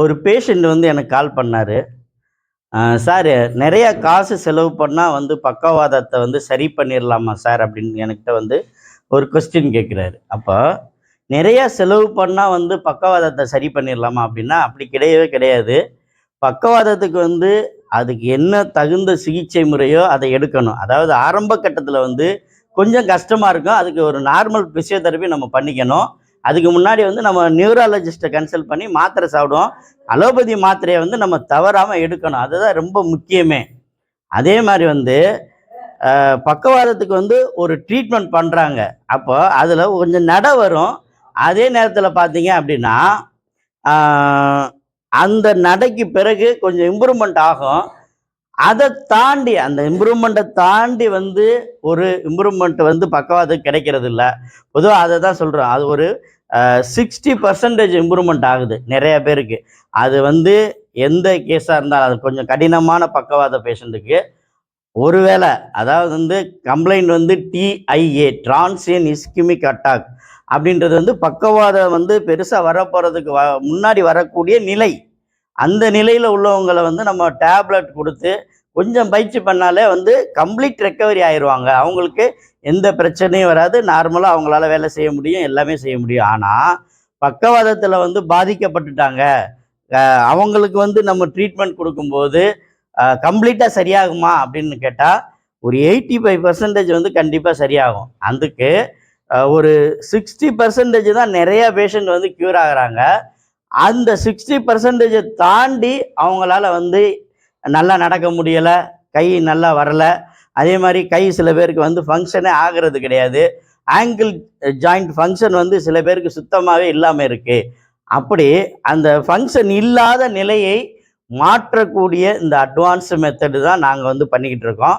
ஒரு பேஷண்ட் வந்து எனக்கு கால் பண்ணார். சார் நிறைய காசு செலவு பண்ணால் வந்து பக்கவாதத்தை வந்து சரி பண்ணிடலாமா சார் அப்படின்னு என்கிட்ட வந்து ஒரு கொஸ்டின் கேட்குறாரு அப்போ நிறைய செலவு பண்ணால் வந்து பக்கவாதத்தை சரி பண்ணிடலாமா அப்படின்னா அப்படி கிடையவே கிடையாது. பக்கவாதத்துக்கு வந்து அதுக்கு என்ன தகுந்த சிகிச்சை முறையோ அதை எடுக்கணும். அதாவது ஆரம்ப கட்டத்தில் வந்து கொஞ்சம் கஷ்டமாக இருக்கும். அதுக்கு ஒரு நார்மல் பிசியோதெரப்பி நம்ம பண்ணிக்கணும். அதுக்கு முன்னாடி வந்து நம்ம நியூராலஜிஸ்ட்டை கன்சல்ட் பண்ணி மாத்திரை சாப்பிடுவோம். அலோபதி மாத்திரையை வந்து நம்ம தவறாமல் எடுக்கணும். அதுதான் ரொம்ப முக்கியமே. அதே மாதிரி வந்து பக்கவாதத்துக்கு வந்து ஒரு ட்ரீட்மெண்ட் பண்ணுறாங்க அப்போ அதில் கொஞ்சம் நட வரும். அதே நேரத்தில் பார்த்தீங்க அப்படின்னா அந்த நடைக்கு பிறகு கொஞ்சம் இம்ப்ரூவ்மெண்ட் ஆகும். அதை தாண்டி அந்த இம்ப்ரூவ்மெண்ட்டை தாண்டி வந்து ஒரு இம்ப்ரூவ்மெண்ட் வந்து பக்கவாதம் கிடைக்கிறது இல்லை பொதுவாக அதை தான் சொல்கிறோம் அது ஒரு சிக்ஸ்டி பர்சன்டேஜ் இம்ப்ரூவ்மெண்ட் ஆகுது நிறைய பேருக்கு. அது வந்து எந்த கேஸாக இருந்தாலும் அது கொஞ்சம் கடினமான பக்கவாத பேஷண்ட்டுக்கு ஒருவேளை அதாவது வந்து கம்ப்ளைண்ட் வந்து டிஐஏ டிரான்சியன் இஸ்கிமிக் அட்டாக் அப்படின்றது வந்து பக்கவாதம் வந்து பெருசாக வரப்போகிறதுக்கு வ முன்னாடி வரக்கூடிய நிலை. அந்த நிலையில் உள்ளவங்களை வந்து நம்ம டேப்லெட் கொடுத்து கொஞ்சம் பயிற்சி பண்ணாலே வந்து கம்ப்ளீட் ரெக்கவரி ஆயிடுவாங்க அவங்களுக்கு எந்த பிரச்சனையும் வராது. நார்மலாக அவங்களால வேலை செய்ய முடியும். எல்லாமே செய்ய முடியும். ஆனால் பக்கவாதத்தில் வந்து பாதிக்கப்பட்டுட்டாங்க. அவங்களுக்கு வந்து நம்ம ட்ரீட்மெண்ட் கொடுக்கும்போது கம்ப்ளீட்டாக சரியாகுமா அப்படின்னு கேட்டால் ஒரு எயிட்டி ஃபைவ் பர்சன்டேஜ் வந்து கண்டிப்பாக சரியாகும். அதுக்கு ஒரு சிக்ஸ்டி பர்சன்டேஜ் தான் நிறையா பேஷண்ட் வந்து க்யூர் ஆகுறாங்க. அந்த சிக்ஸ்டி பர்சன்டேஜை தாண்டி அவங்களால வந்து நல்லா நடக்க முடியலை கை நல்லா வரலை. அதே மாதிரி கை சில பேருக்கு வந்து ஃபங்க்ஷனே ஆகிறது கிடையாது. ஆங்கிள் ஜாயிண்ட் ஃபங்க்ஷன் வந்து சில பேருக்கு சுத்தமாகவே இல்லாமல் இருக்குது அப்படி அந்த ஃபங்க்ஷன் இல்லாத நிலையை மாற்றக்கூடிய இந்த அட்வான்ஸ் மெத்தடு தான் நாங்கள் வந்து பண்ணிக்கிட்டு இருக்கோம்.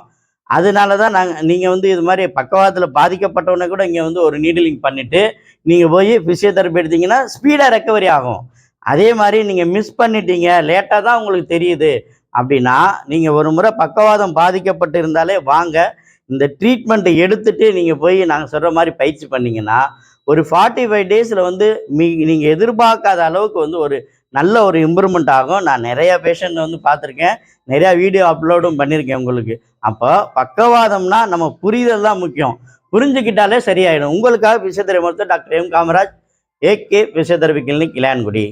அதனால தான் நாங்கள் நீங்கள் வந்து இது மாதிரி பக்கவாதத்தில் பாதிக்கப்பட்டவனை கூட இங்கே வந்து ஒரு நீடிலிங் பண்ணிவிட்டு நீங்கள் போய் ஃபிசியோதெரப்பி எடுத்தீங்கன்னா ஸ்பீடாக ரெக்கவரி ஆகும். அதே மாதிரி நீங்கள் மிஸ் பண்ணிட்டீங்க லேட்டாக தான் உங்களுக்கு தெரியுது. அப்படின்னா நீங்கள் ஒரு முறை பக்கவாதம் பாதிக்கப்பட்டு இருந்தாலே வாங்க இந்த ட்ரீட்மெண்ட்டை எடுத்துகிட்டு நீங்கள் போய் நாங்கள் சொல்கிற மாதிரி பயிற்சி பண்ணிங்கன்னா ஒரு ஃபார்ட்டி ஃபைவ் டேஸில் வந்து மீ நீங்கள் எதிர்பார்க்காத அளவுக்கு வந்து ஒரு நல்ல ஒரு இம்ப்ரூவ்மெண்ட் ஆகும். நான் நிறையா பேஷண்ட் வந்து பார்த்துருக்கேன். நிறையா வீடியோ அப்லோடும் பண்ணியிருக்கேன் உங்களுக்கு. அப்போ பக்கவாதம்னா நம்ம புரிதல் தான் முக்கியம். புரிஞ்சுக்கிட்டாலே சரியாயிடும். உங்களுக்காக பிசியோதெரபி மருத்துவர் doctor M Kamaraj A K physiotherapy clinic Ilayangudi.